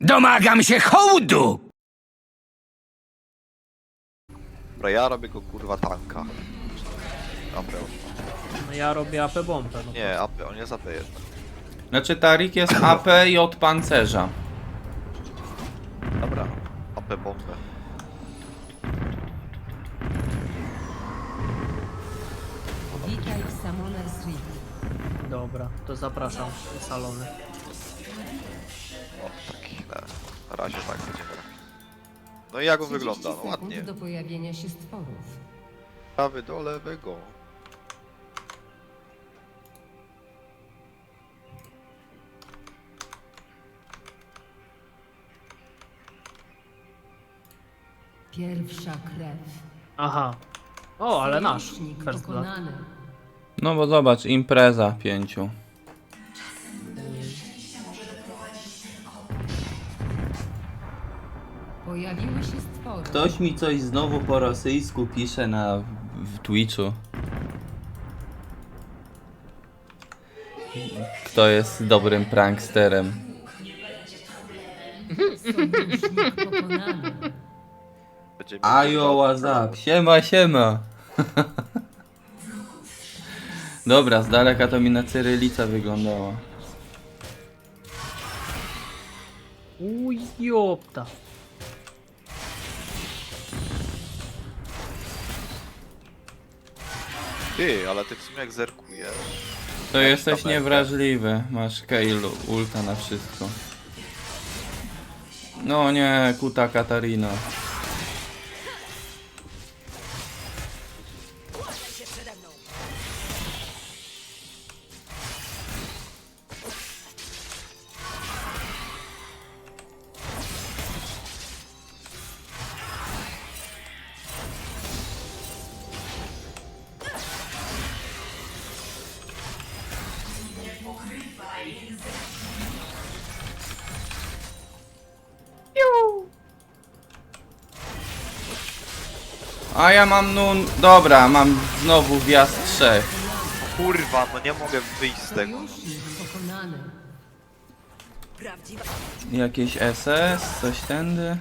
Domagam się hołdu! Dobra, ja robię go kurwa tanka. Dobra, No ja robię AP bombę. No. nie, AP, on jest AP jednak. Znaczy Tarik jest AP i od pancerza. Dobra, AP bombę. Witaj w. Dobra, to zapraszam do salony. O, na razie tak będziemy robić. No i jak on 30 wygląda? No ładnie. do pojawienia się stworów. Prawy do lewego. Pierwsza krew. Aha. O, ale nasz. Sojusznik First blood. pokonany. No bo zobacz, impreza pięciu. Pojawiły się stwory. Ktoś mi coś znowu po rosyjsku pisze na w Twitchu. Kto jest dobrym pranksterem? Sojusznik pokonany. Będziemy Ajo, what's up? Siema, siema. Dobra, z daleka to mi na cyrylica wyglądała. Uj, Ty, ale ty w sumie jak zerkujesz. To jesteś tabelkę. niewrażliwy. Masz Kale ulta na wszystko. No nie, kuta Katarina. A ja mam nun... Dobra, mam znowu wjazd trzech. Kurwa, no nie mogę wyjść z tego. Jakieś SS, coś tędy.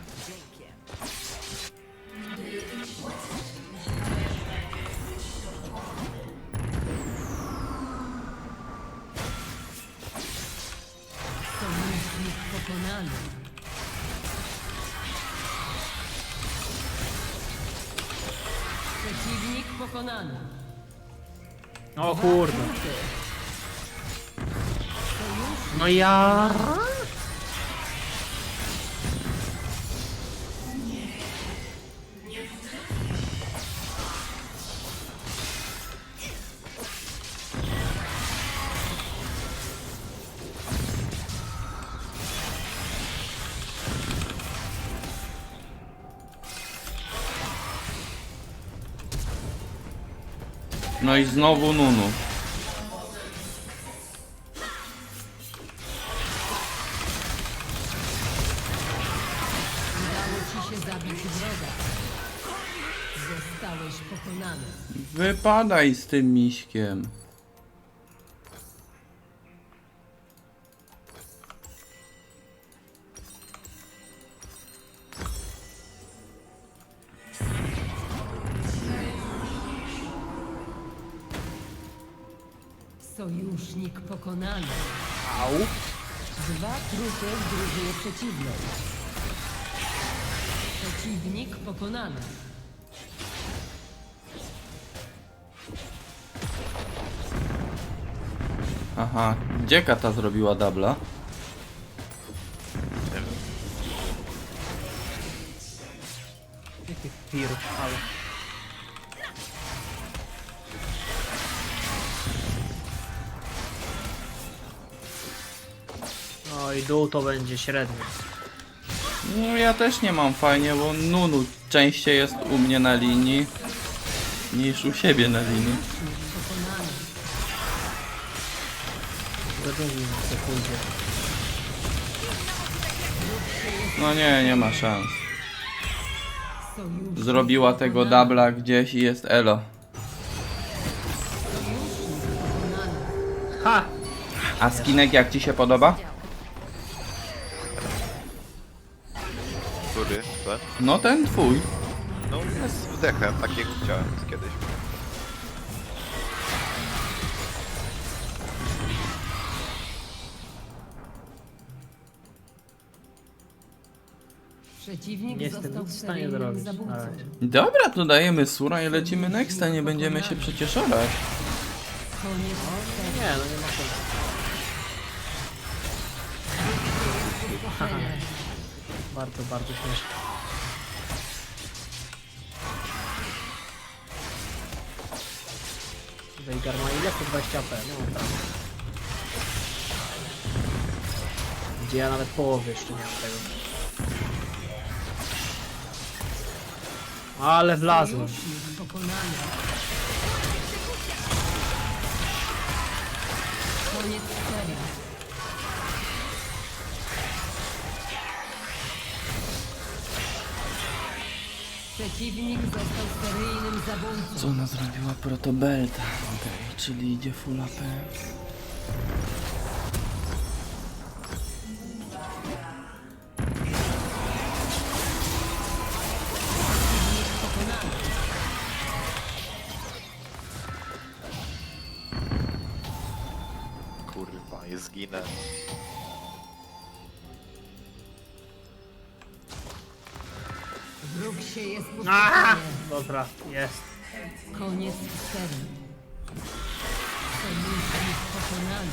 Pokonany. O kurde. No ja... No i znowu Nunu. Wypadaj z tym miśkiem. Sojusznik pokonany. Au. Dwa trupy w drużynie przeciwnej. Przeciwnik pokonany. Aha, gdzie Kata zrobiła dubla? Jaki ale... i dół to będzie średnio. No ja też nie mam fajnie, bo Nunu częściej jest u mnie na linii niż u siebie na linii. No nie, nie ma szans. Zrobiła tego dubla gdzieś i jest elo. Ha! A skinek jak ci się podoba? No ten twój. No jest wdechem, takiego chciałem kiedyś. Przeciwnik Nie jestem został nic w stanie seryjnym zrobić na zabójcą. razie. Dobra, to dajemy sura i lecimy nexta, nie będziemy się przecież orać. Koniec Nie, no nie ma sensu. bardzo śmieszne. Veigar ma ile? 120 AP, no tak. Gdzie ja nawet połowy jeszcze nie mam tego. Ale wlazłem. Koniec. Przeciwnik został seryjnym zabójcą. Co ona zrobiła? Protobelta. Okej, czyli idzie full AP. Kurwa, i zginę. Się jest puszczony. Dobra, jest. Koniec serii. Sojusznik pokonany.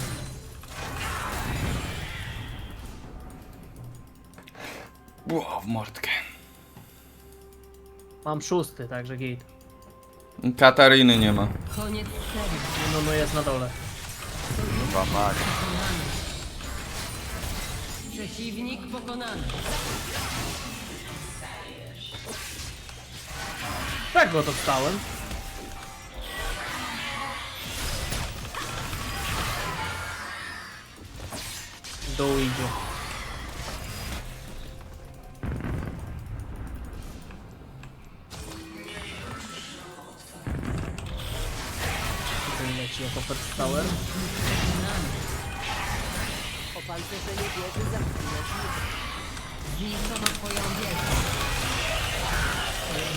Ło, w mordkę. Mam szósty, także git. Kataryny nie ma. Koniec serii. No, no jest na dole. Kurwa mać. Przeciwnik pokonany. Czego dostałem? Dół idzie. Tutaj leci jako first tower. Opancerzenie wieży za chwilę Zniszczono twoją wieżę.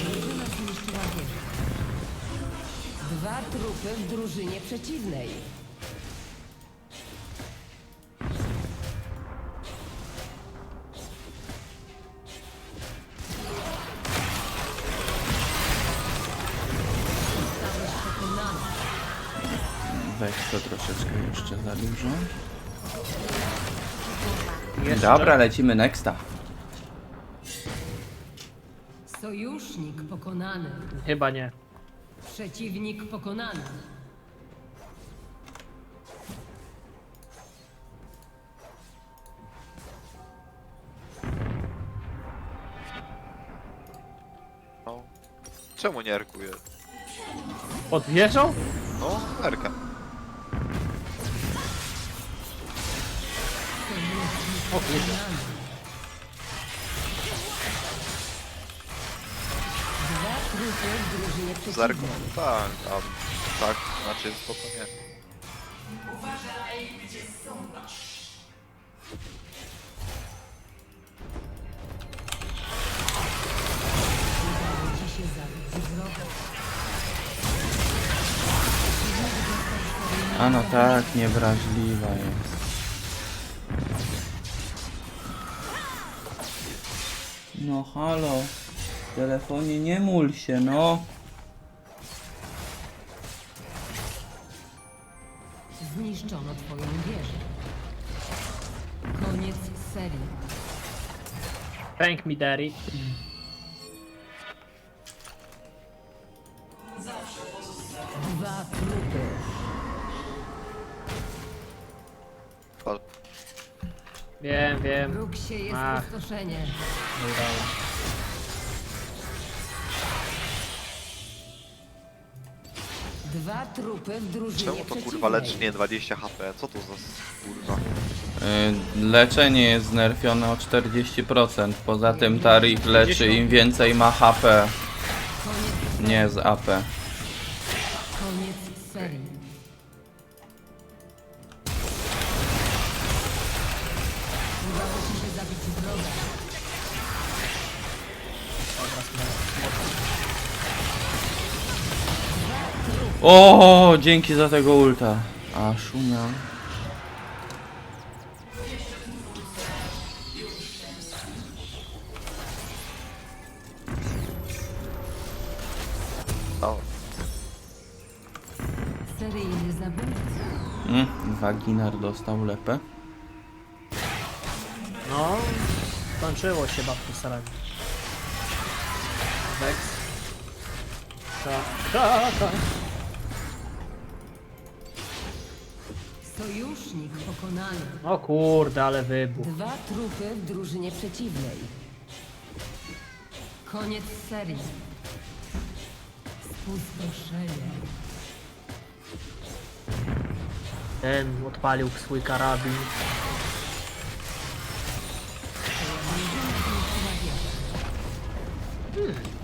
Drużyna zniszczyła wieżę. Dwa trupy w drużynie przeciwnej. Weź to troszeczkę jeszcze za dużo. Jeszcze. Dobra, lecimy nexta. Sojusznik pokonany. Chyba nie. Przeciwnik pokonany. No. Czemu nie erkuje? Pod wieżą? No, erka. Kurde. Pokonany. Dwa trupy w drużynie Z erką? przeciwnej. Tak, a tak, znaczy to to nie. Udało ci się zabić wroga. A no tak, niewrażliwa jest. No halo. Telefonie nie mól się, no. Zniszczono twoją wieżę. Koniec serii. Thank me, daddy. Dwa trupy. Wiem, wiem. Wróg się jest Ach. pustoszenie. Nie udało. Dwa trupy w drużynie Czemu to przeciwnej. kurwa leczy nie 20 HP? Co to za s- kurwa? Y, Leczenie jest znerfione o 40%. Poza tym Tarik leczy im więcej ma HP, nie z AP. O, dzięki za tego ulta. A szumia. O, Seryjny zabójca. Mm, Waginar dostał lepę. No, skończyło się babki Saragi. Vex. Ta, ta, ta. Sojusznik pokonany. O kurde, ale wybuch. Dwa trupy w drużynie przeciwnej. Koniec serii. Spustoszenie. Ten odpalił swój karabin. Seryjny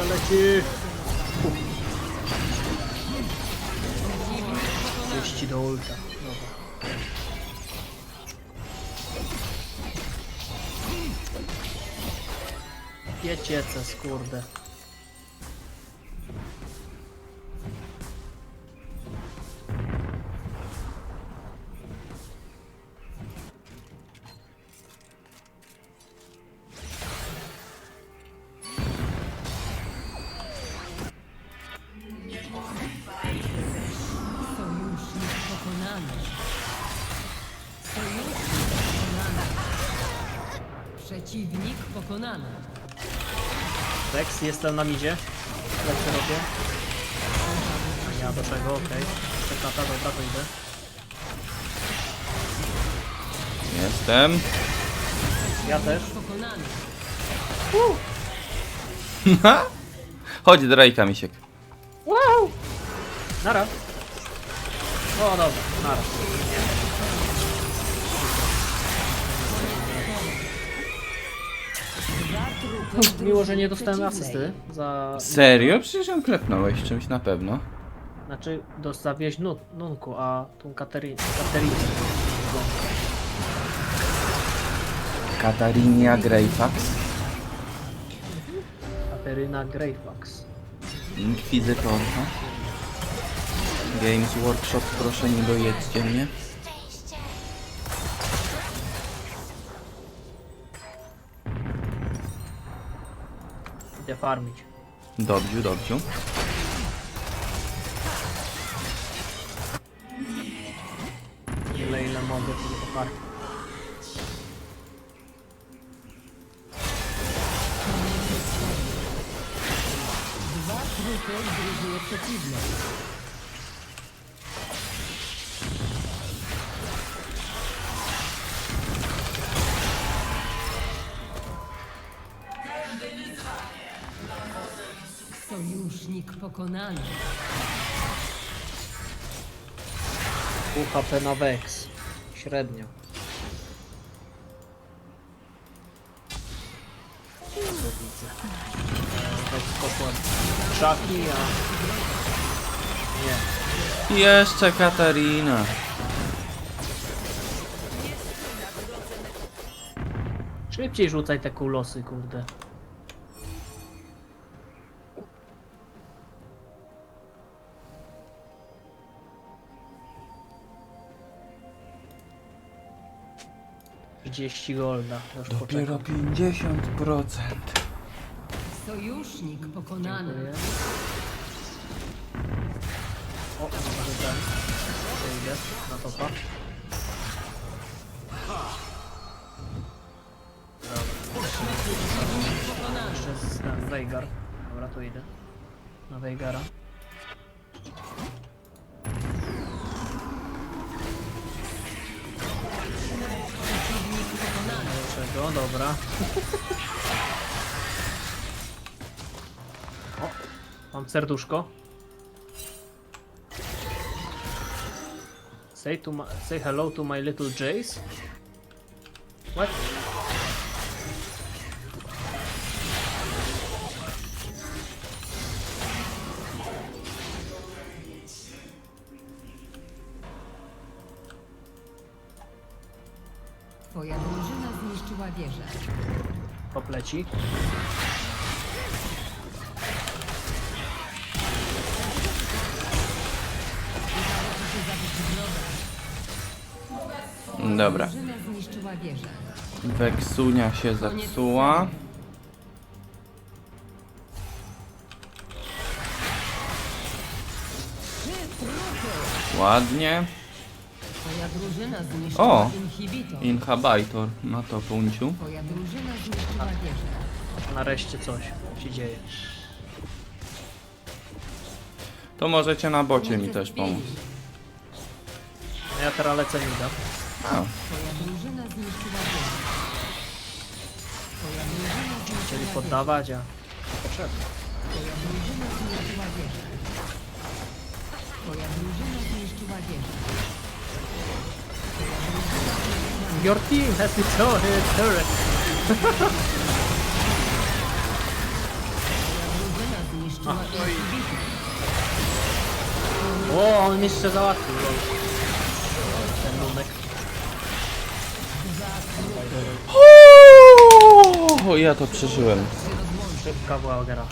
Pasze leci! Jeździ do ulta. Dobra. Co, skurde. Przeciwnik pokonany. Rex, jestem na midzie. Lecę robię. A ja do czego? Okej. Czekata, dobra, to idę. Jestem. Ja też. Pokonany. Chodź, Drake'a, misiek. Wow! Nara. O, dobra, nara. Miło, że nie dostałem asysty za... Serio? Przecież ją klepnąłeś czymś na pewno. Znaczy, dostawiłeś nu Nunku, a tą Katerin Katerinę. Katarinia Greyfax. Kateryna Greyfax. Inkwizytorka. Games Workshop, proszę nie dojedźcie mnie. Farmić. Dobrziu, dobrziu. Ile, ile mogę, tyle pofarmić. Dwa trupy w drużynie przeciwnej. Pokonany. Pół HP na Vex. Średnio. To widzę. A... Nie. Jeszcze Katarina. Szybciej rzucaj te kulosy, kurde. Trzydzieści golda. Już Dopiero poczekam. 50%. Sojusznik pokonany. Dziękuję. O, może ten. Przejdę na topa. Dobra. Jeszcze z ten Veigar. Dobra, to idę. Na Veigara. Dobra. O, mam serduszko. Say, to my, say hello to my little Jace. What? Popleci. Dobra. Weksunia się zepsuła. Ładnie. Twoja drużyna zniszczyła O! inhibitor. Inhabitor na to punciu. Twoja drużyna zniszczyła wieżę. Nareszcie coś się dzieje. To możecie na bocie mi też pomóc. No ja teraz lecę Mida. A, Twoja drużyna zniszczyła wieżę. Twoja drużyna Chcieli zniszczyła wieżę. poddawać, a potrzebne. Twoja drużyna zniszczyła wieżę. Twoja drużyna zniszczyła wieżę. Your team has its own turret. Zniszczyła inhibitor. O, on mnie jeszcze załatwił. Ten numek. O, ja to przeżyłem. Szybka była gra.